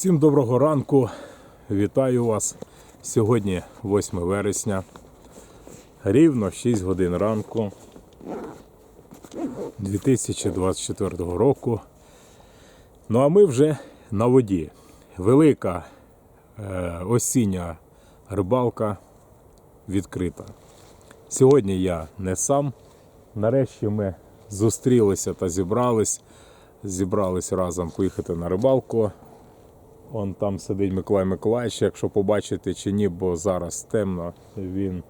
Всім доброго ранку. Вітаю вас. Сьогодні 8 вересня. Рівно 6 годин ранку 2024 року. Ну а ми вже на воді. Велика е, осіння рибалка відкрита. Сьогодні я не сам. Нарешті ми зустрілися та зібрались. Зібрались разом поїхати на рибалку. Он там сидить Миколай Миколаївич, якщо побачите чи ні, бо зараз темно, він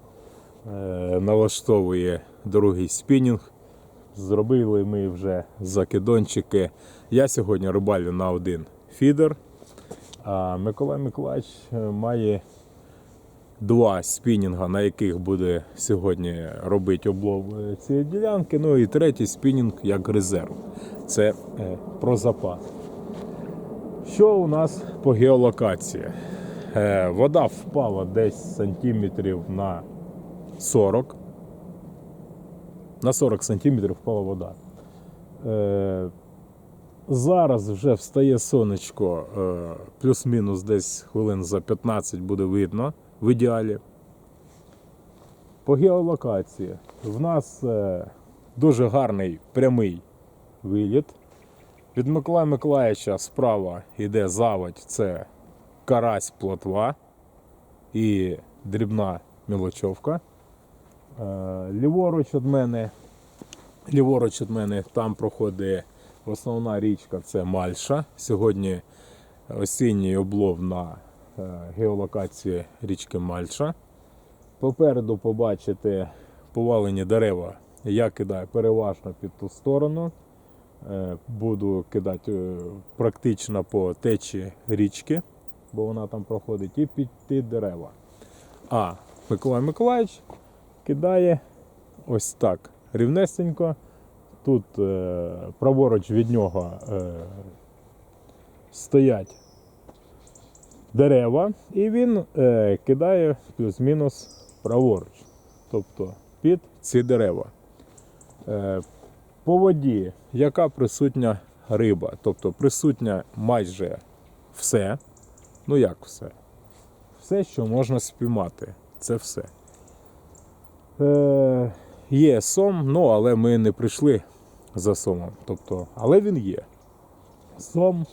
е, налаштовує другий спінінг. Зробили ми вже закидончики. Я сьогодні рибалю на один фідер, а Миколай Миколаївич е, має два спінінга, на яких буде сьогодні робити облов е, цієї ділянки. Ну і третій спінінг як резерв. Це е, про запас. Що у нас по геолокації? Е, вода впала десь сантиметрів на 40. На 40 сантиметрів впала вода. Е, зараз вже встає сонечко, е, плюс-мінус десь хвилин за 15 буде видно в ідеалі. По геолокації в нас дуже гарний прямий виліт. Від Миколая Миколаївича справа йде заводь, це карась плотва і дрібна мілочовка. Е, Ліворуч від мене, ліворуч від мене там проходить основна річка, це Мальша. Сьогодні осінній облов на е, геолокації річки Мальша. Попереду побачите повалені дерева. Я кидаю переважно під ту сторону. Е, Буду кидати е, практично по течі річки, бо вона там проходить, і під дерева. А Миколай Миколаївич кидає ось так рівнесенько. Тут е, праворуч від нього стоять дерева, і він кидає плюс-мінус праворуч, тобто під ці дерева. По воді, яка присутня риба, тобто присутня майже все. Ну як все? Все, що можна спіймати, це все. Е, є сом, ну але ми не прийшли за сомом. Тобто, але він є. Сом,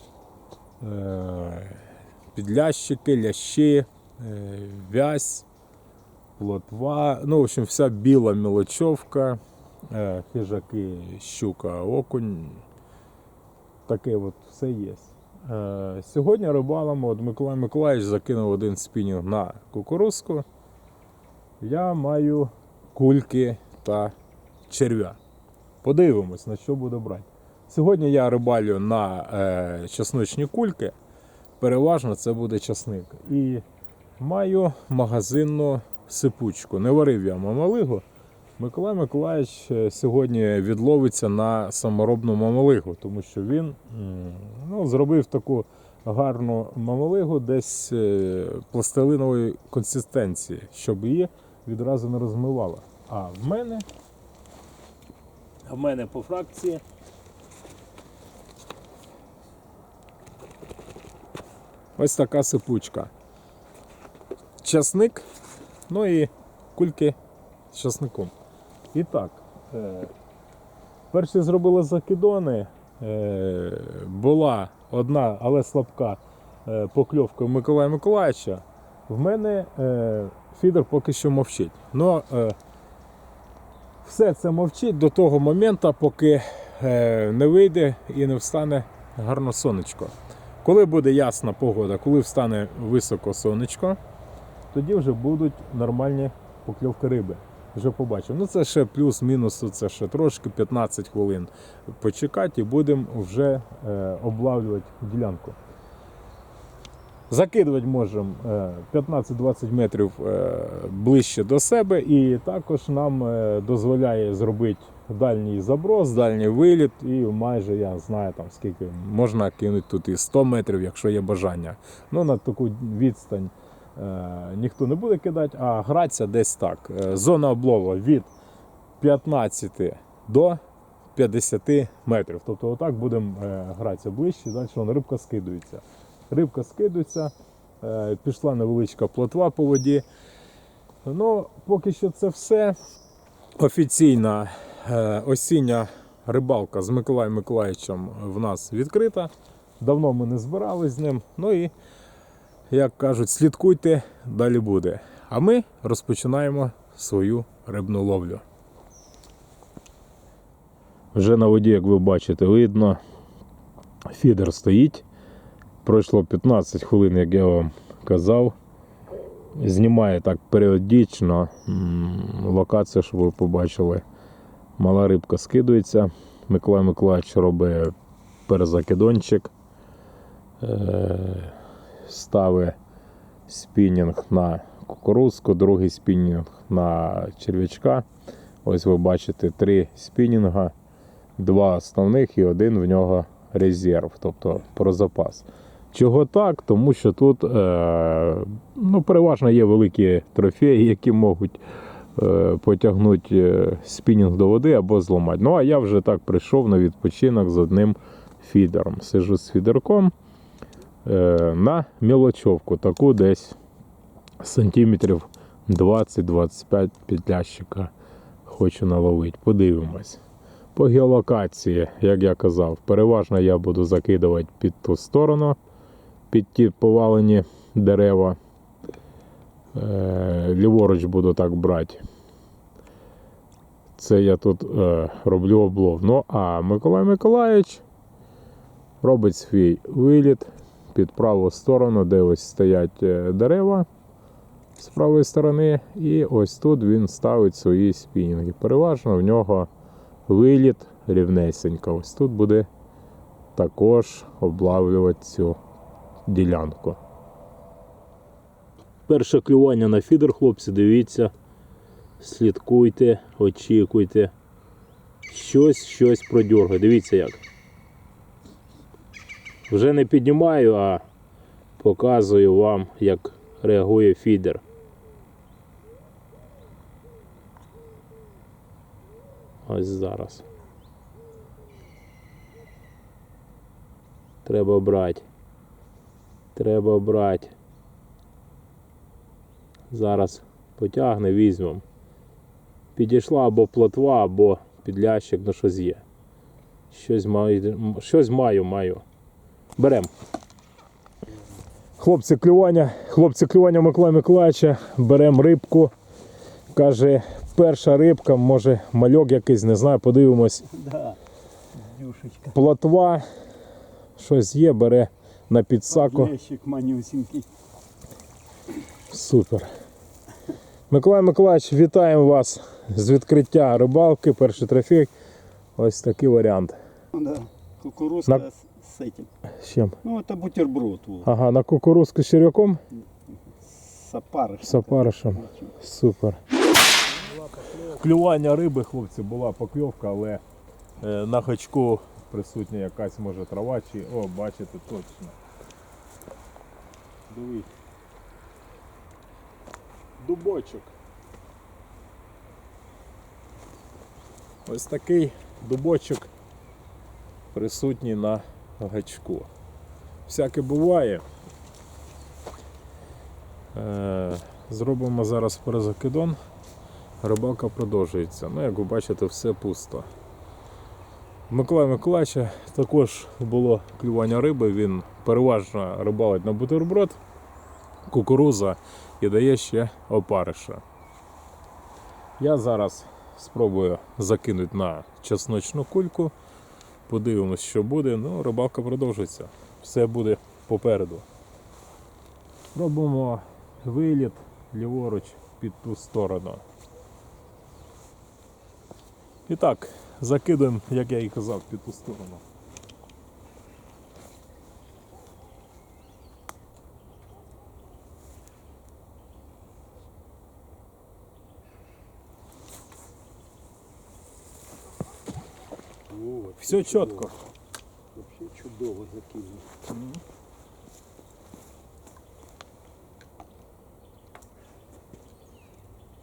е, підлящики, лящі, е, вязь, плотва, ну, в общем, вся біла мілочовка, хижаки, щука, окунь. Таке от все є. Е, сьогодні рибалимо, от Миколай Миколаївич закинув один спінінг на кукурузку. Я маю кульки та черв'я. Подивимось, на що буду брати. Сьогодні я рибалю на е, чесночні кульки. Переважно це буде часник. І маю магазинну сипучку. Не варив я мамалигу. Миколай Миколаївич е, сьогодні відловиться на саморобну мамалигу, тому що він ну, зробив таку гарну мамалигу десь е, пластилинової консистенції, щоб її відразу не розмивало. А в мене, в мене по фракції ось така сипучка. Часник, ну і кульки з часником. І так, е, перші зробили закидони. Е, була одна, але слабка е, покльовка Миколая Миколаївича. В мене фідер поки що мовчить. Но е, все це мовчить до того моменту, поки не вийде і не встане гарно сонечко. Коли буде ясна погода, коли встане високо сонечко, тоді вже будуть нормальні покльовки риби. Вже побачимо. Ну це ще плюс-мінус, це ще трошки 15 хвилин почекати і будемо вже е, облавлювати ділянку. Закидувати можемо е, 15-20 метрів е, ближче до себе, і також нам е, дозволяє зробити дальній заброс, дальній виліт, і майже я знаю там скільки можна кинути тут і 100 метрів, якщо є бажання. Ну на таку відстань е, ніхто не буде кидати, а гратися десь так. Е, Зона облова від 15 до 50 метрів. Тобто отак будемо е, гратися ближче, далі рибка скидується. рибка скидується, е, пішла невеличка плотва по воді. Ну, поки що це все. Офіційна е, осіння рибалка з Миколаєм Миколаївичем в нас відкрита. Давно ми не збирались з ним. Ну і, як кажуть, слідкуйте, далі буде. А ми розпочинаємо свою рибну ловлю. Вже на воді, як ви бачите, видно, фідер стоїть. Пройшло 15 хвилин, як я вам казав. Знімає так періодично локацію, щоб ви побачили. Мала рибка скидується. Миколай Миколаївич робить перезакидончик. Ставить спінінг на кукурузку, другий спінінг на черв'ячка. Ось ви бачите три спінінга, два основних і один в нього резерв, тобто про запас. Чого так? Тому що тут е, ну, переважно є великі трофеї, які можуть е, потягнути е, спінінг до води або зламати. Ну а я вже так прийшов на відпочинок з одним фідером. Сижу з фідерком на мілочовку, таку десь сантиметрів 20-25 підлящика хочу наловити. Подивимось. По геолокації, як я казав, переважно я буду закидувати під ту сторону, під ті повалені дерева. Е, ліворуч буду так брати. Це я тут е, роблю облов. Ну, а Миколай Миколаївич робить свій виліт під праву сторону, де ось стоять е, дерева з правої сторони. І ось тут він ставить свої спінінги. Переважно в нього виліт рівнесенько. Ось тут буде також облавлювати цю ділянку. Перше клювання на фідер, хлопці, дивіться, слідкуйте, очікуйте. Щось, щось продьоргає. Дивіться як. Вже не піднімаю, а показую вам, як реагує фідер. Ось зараз. Треба брати. Треба брати. Зараз потягне, візьмемо. Підійшла або плотва, або підлящик, ну щось є. Щось маю, щось маю, маю. Берем. Хлопці клювання, хлопці клювання Миколая Миколаївича, беремо рибку. Каже, перша рибка, може мальок якийсь, не знаю, подивимось. Да, дюшечка. Плотва, щось є, бере на підсаку. Супер. Миколай Миколаївич, вітаємо вас з відкриття рибалки, перший трофей. Ось такий варіант. Ну Да. Кукурузка На- с, с этим. З чим? Ну, это бутерброд. Вот. Ага, на кукурузку з черв'яком, С опарышем. з опаришем. Супер. Клювання риби, хлопці, була покльовка, але е, на гачку присутня якась може трава чи. О, бачите, точно. Дивись. Дубочок. Ось такий дубочок присутній на гачку. Всяке буває. Е, Зробимо зараз перезакидон. Рибалка продовжується. Ну, як ви бачите, все пусто. Миколая Миколаївича також було клювання риби, він переважно рибалить на бутерброд, кукуруза і дає ще опариша. Я зараз спробую закинути на чесночну кульку. Подивимось, що буде. Ну, рибалка продовжується. Все буде попереду. Робимо виліт ліворуч під ту сторону. І так, закидуємо, як я і казав, під ту сторону. Вот. Все чітко. Вообще чудово закинул.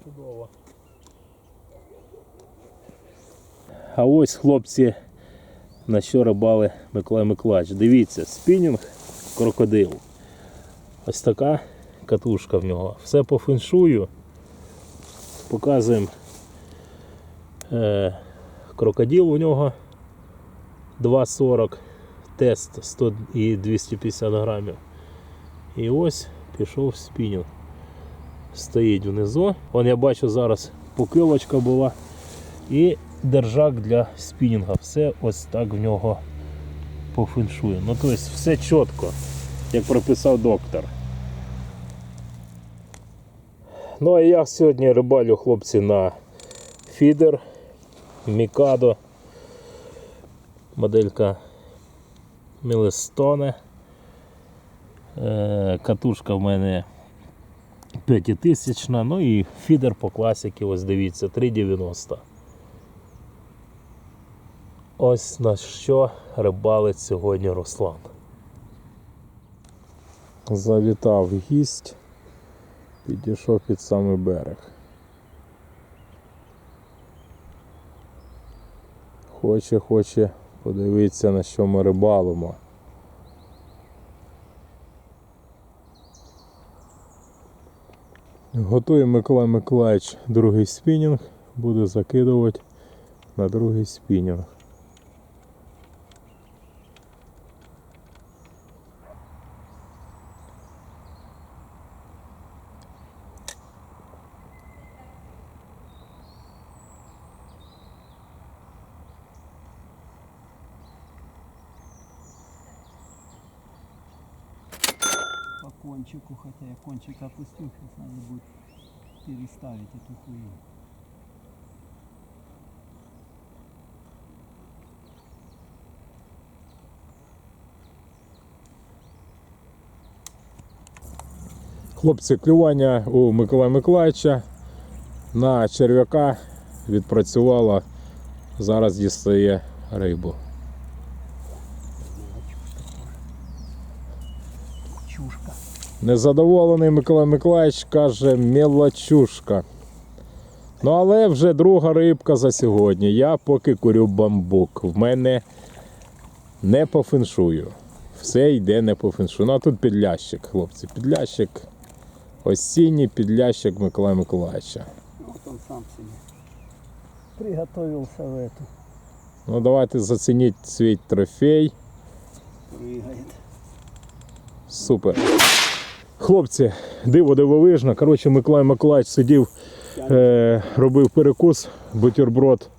Чудово. А ось хлопці на що рибали Миколай Миколаївич. Дивіться, спінінг крокодил. Ось така катушка в нього. Все по феншую. Показуємо е, крокодил у нього 2,40, тест 100 і 250 грамів. І ось пішов спінінг. Стоїть внизу. Вон я бачу зараз покилочка була. І держак для спінінга. Все ось так в нього по феншую. Ну тобто все чітко, як прописав доктор. Ну а я сьогодні рибалю хлопці на фідер Мікадо. Моделька Мілестоне. Е, Катушка в мене 5000, ну і фідер по класіки, ось дивіться, 3,90. Ось на що рибалить сьогодні Руслан. Завітав гість, підійшов під самий берег. Хоче, хоче подивитися, на що ми рибалимо. Готує Миколай Миколаївич другий спінінг, буде закидувати на другий спінінг. По кончику, хотя я кончик опустил, сейчас надо будет переставить эту хуйню. Хлопці, клювання у Миколая Миколаївича на черв'яка відпрацювало. Зараз дістає рибу. Незадоволений Миколай Миколаївич каже мелочушка. Ну але вже друга рибка за сьогодні. Я поки курю бамбук. В мене не по феншую. Все йде не по феншую. Ну а тут підлящик, хлопці. Підлящик. Осінній підлящик Миколая Миколаївича. Вот он сам себе. Приготовился в эту. Ну давайте зацініть свій трофей. Прыгает. Супер. Хлопці, диво дивовижно. Коротше, Миколай Миколаївич сидів, е, робив перекус, бутерброд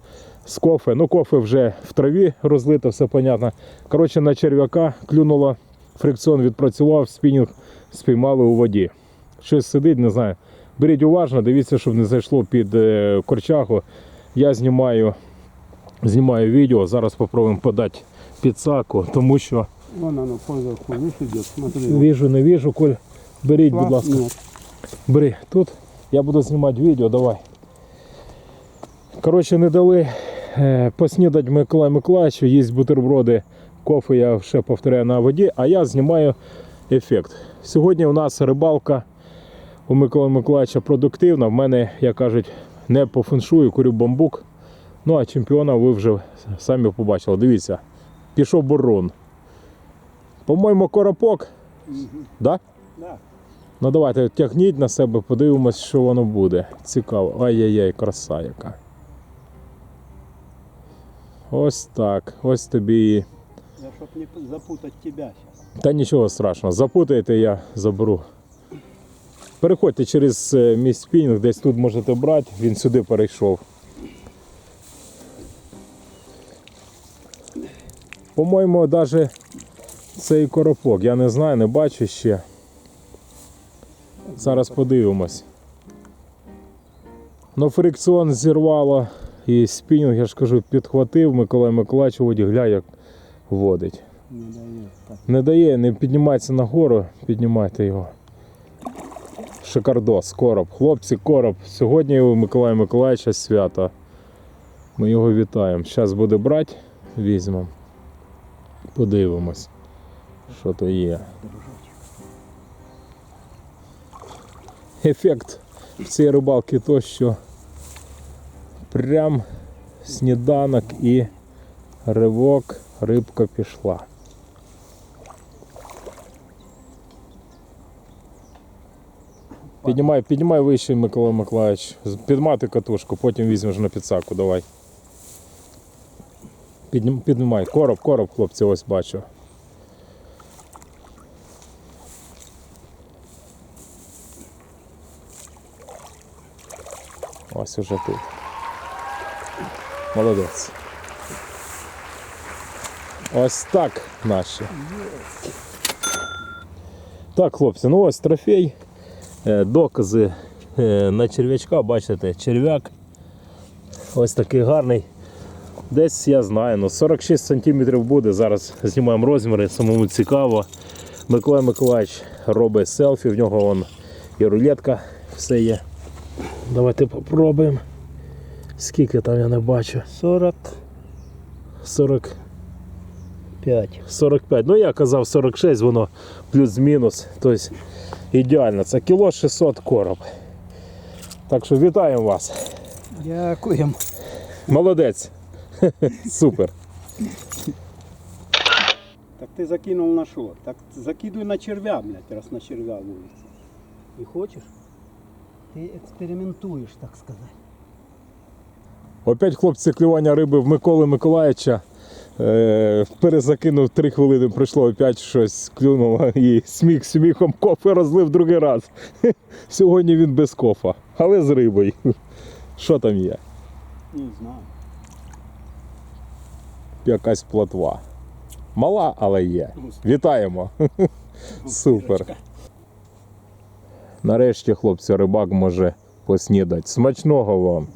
з кофе. Ну, кофе вже в траві розлито, все понятно. Коротше, на черв'яка клюнуло, фрикціон відпрацював, спінінг спіймали у воді. Щось сидить, не знаю. Беріть уважно, дивіться, щоб не зайшло під е, корчагу. Я знімаю, знімаю відео, зараз спробуємо подати підсаку, тому що Вон оно, смотри. Віжу, не віжу, Коль. Беріть, будь ласка. Нет. Бери тут. Я буду знімати відео, давай. Коротше, не дали е, поснідати Миколаю Миколаївичу, їсть бутерброди, кофе я ще повторяю на воді, а я знімаю ефект. Сьогодні у нас рибалка у Миколая Миколаївича продуктивна. В мене, як кажуть, не по феншую, курю бамбук. Ну а чемпіона ви вже самі побачили. Дивіться, пішов бурун. По-моєму, коропок. Да? Да. Ну давайте тягніть на себе, подивимось, що воно буде. Цікаво. Ай-яй-яй, краса яка. Ось так. Ось тобі. Я чтоб не запутать тебя сейчас. Та нічого страшного. Запутаєте, я заберу. Переходьте через е, мій спінінг, десь тут можете брати, він сюди перейшов. По-моєму, навіть цей коропок. Я не знаю, не бачу ще. Зараз подивимось. Ну, фрикціон зірвало і спінінг, я ж кажу, підхватив Миколай Миколаївич у воді, гля, як водить. Не дает. Не дає, не піднімається нагору, піднімайте його. Шикардос, короб. Хлопці, короб. Сьогодні у Миколая Миколаївича свято. Ми його вітаємо. Зараз буде брати, візьмемо. Подивимось, що то є. ефект цієї рибалки то, що прям сніданок і ривок рибка пішла. Піднімай, піднімай вище, Микола Миколаївич. Підмати катушку, потім візьмеш на підсаку, давай. Піднімай, короб, короб, хлопці, ось бачу. Ось уже тут. Молодець. Ось так наші. Так, хлопці, ну ось трофей. Е, Докази е, на черв'ячка, бачите, черв'як. Ось такий гарний. Десь я знаю, ну 46 см буде. Зараз знімаємо розміри, самому цікаво. Миколай Миколаївич робить селфі, в нього вон і рулетка, все є. Давайте попробуємо. Скільки там я не бачу. 45. 40, 45. Ну я казав 46, воно плюс-мінус. Тобто ідеально. Це кіло 600 короб. Так що вітаємо вас. Дякуємо. Молодець. Супер. Так ти закинув на що? Так закидуй на червя, блядь, раз на червя вулиці. І хочеш? Ти експериментуєш, так сказати. Опять хлопці клювання риби в Миколи Миколаївича. Е, перезакинув 3 хвилини, пройшло опять щось клюнуло і сміх сміхом кофе розлив другий раз. Сьогодні він без кофа, але з рибою. Що там є? Не знаю. Якась плотва. Мала, але є. Вітаємо. Супер. Нарешті, хлопці, рибак може поснідати. Смачного вам.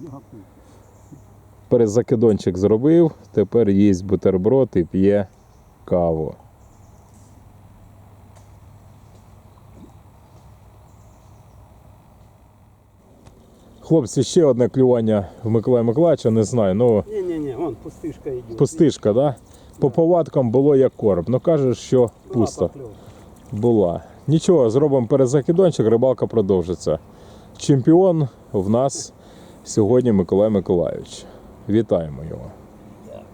Перезакидончик зробив, тепер їсть бутерброд і п'є каву. Хлопці, ще одне клювання в Миколая Миколаївича, не знаю. Ну, Ні-ні-ні, вон пустишка йде. пустишка, да? По повадкам було як короб. Ну каже, що пусто була. Нічого, зробимо перезакидончик, рибалка продовжиться. Чемпіон в нас сьогодні Миколай Миколайович. Вітаємо його. Дякую.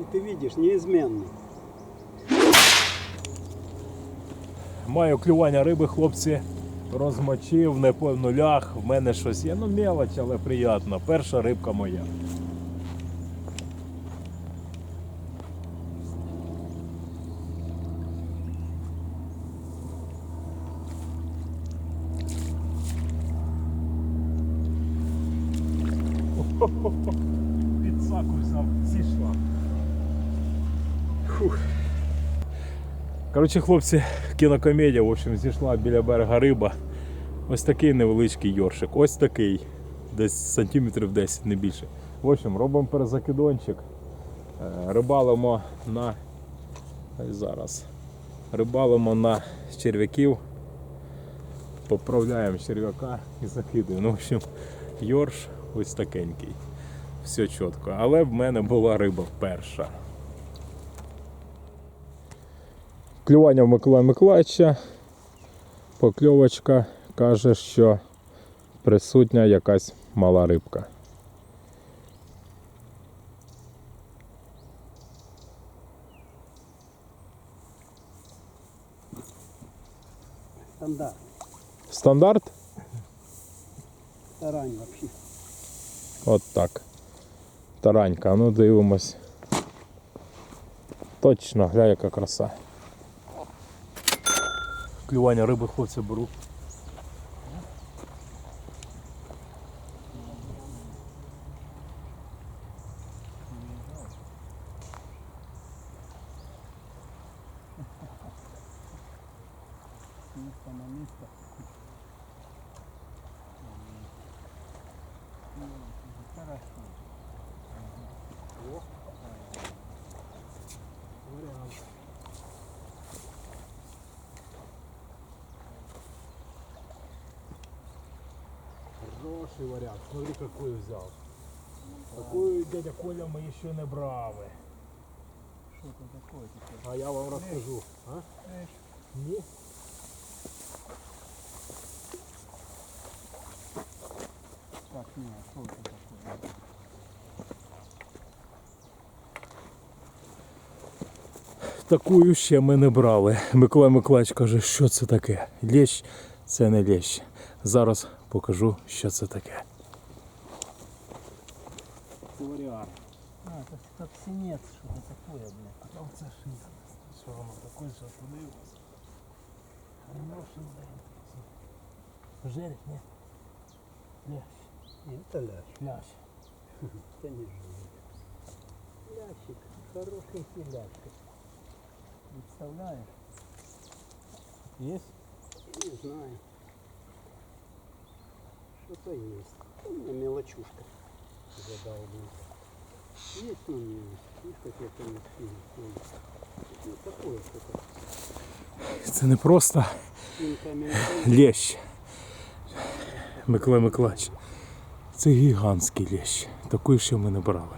І ти бачиш, неізменно. Маю клювання риби, хлопці. Розмочив, не по нулях. В мене щось є. Ну, мелоч, але приємно. Перша рибка моя. Під саку взяв, зійшла. Коротше, хлопці, кінокомедія, в общем, зійшла біля берега риба. Ось такий невеличкий йоршик. Ось такий. Десь сантиметрів 10, не більше. В общем, робимо перезакидончик. Е, Рибалимо на. Зараз. Рибалимо на черв'яків. Поправляємо черв'яка і закидуємо. Ну, в общем, йорш ось такенький. Все чітко. Але в мене була риба перша. Клювання в Миколая Миколаївича. Покльовочка каже, що присутня якась мала рибка. Стандарт. Стандарт? Тарань взагалі. От так. Таранька, ну дивимось. Точно, гля, яка краса. Клювання риби хлопця беру. Еще не брали. Що це таке? таке? А я вам расскажу. А? Ні? Так, ні, що це таке? Такую ще ми не брали. Микола Миколаївич каже, що це таке? Лещ це не лещ. Зараз покажу, що це таке. все воно такой затулив. Хороший день. Жерик, ні? Ляш. Ні, ляш. Ляш. Це не жерик. Лящик, хороший лящик. Представляешь? Есть? Не знаю. Что-то есть. Ну, у меня мелочушка задолбнулась. Есть у нее, видишь, какие-то не ходят. Це не просто лещ. Микола Миколаївич. Це гігантський лещ. Такий ще ми не брали.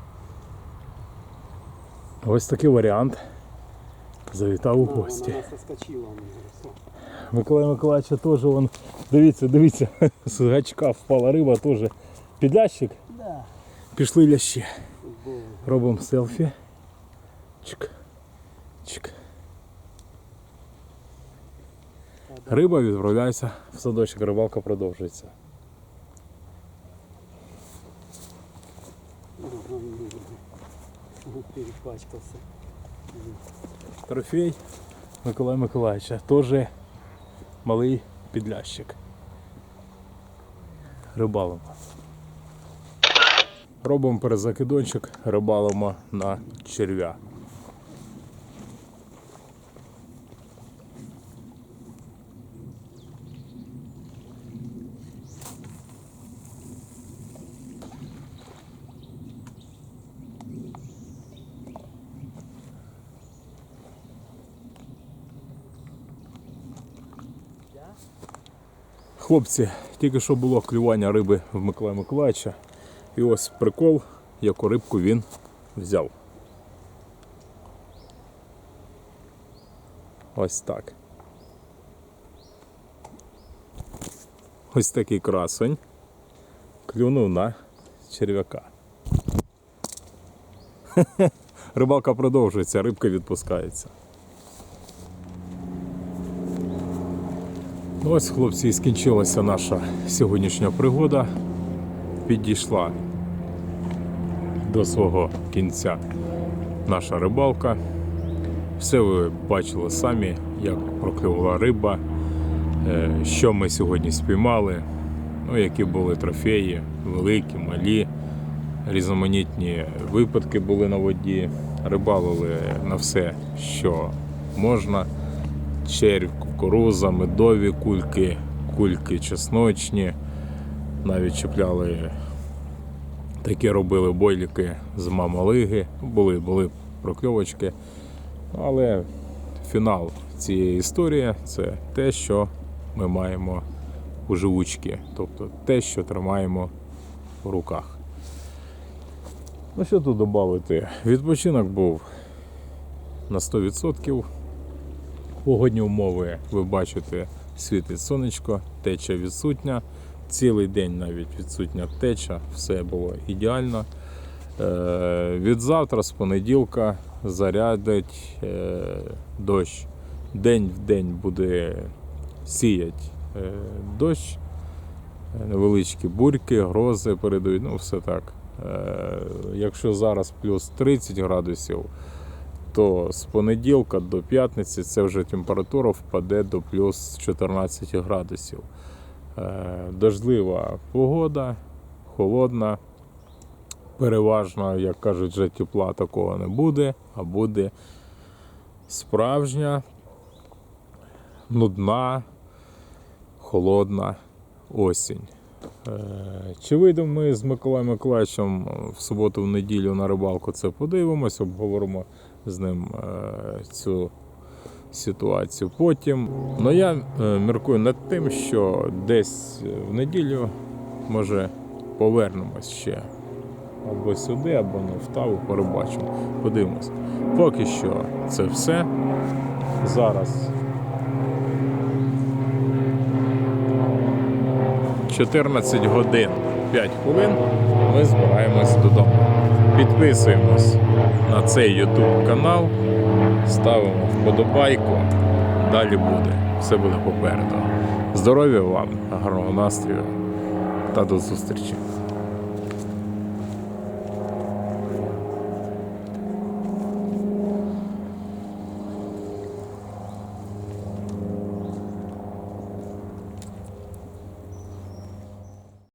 Ось такий варіант. Завітав у гості. Миколая Миколаївича теж вон. Дивіться, дивіться, з гачка впала риба теж. Підлящик. Да. Пішли лящі. Робимо селфі. Чик. Чик. Риба відправляється в садочок, рибалка продовжується. Ну, Трофей Миколая Миколаївича. Теж малий підлящик. Рибалимо. Робимо перезакидончик, рибалимо на черв'я. Хлопці, тільки що було клювання риби в Миколая Миколаївича. І ось прикол, яку рибку він взяв. Ось так. Ось такий красень. Клюнув на черв'яка. Рибалка продовжується, рибка відпускається. Ось, хлопці, і скінчилася наша сьогоднішня пригода. Підійшла до свого кінця наша рибалка. Все ви бачили самі, як проклювала риба, е, що ми сьогодні спіймали, ну, які були трофеї, великі, малі, різноманітні випадки були на воді, рибалили на все, що можна червь, кукуруза, медові кульки, кульки чесночні. Навіть чіпляли такі робили бойліки з мамалиги. Були, були прокльовочки. Але фінал цієї історії це те, що ми маємо у живучки. Тобто те, що тримаємо в руках. Ну що тут додати? Відпочинок був на 100%. Погодні умови ви бачите, світить сонечко, теча відсутня. Цілий день навіть відсутня теча, все було ідеально. Е, від завтра, з понеділка, зарядить е, дощ. День в день буде сіять е, дощ, невеличкі бурьки, грози передають, ну все так. Якщо зараз плюс 30 градусів, то з понеділка до п'ятниці це вже температура впаде до плюс 14 градусів. Е, Дождлива погода, холодна. Переважно, як кажуть, вже тепла такого не буде, а буде справжня, нудна, холодна осінь. Е, Чи вийдемо ми з Миколаєм Миколаївичем в суботу, в неділю на рибалку, це подивимось, обговоримо з ним е, цю ситуацію потім. Ну я е, міркую над тим, що десь в неділю може повернемось ще або сюди, або на втаву порибачимо. Подивимось. Поки що це все. Зараз 14 годин 5 хвилин. Ми збираємось додому. Підписуємось на цей YouTube канал, ставимо вподобайку. Далі буде. Все буде попереду. Здоров'я вам, гарного настрою та до зустрічі.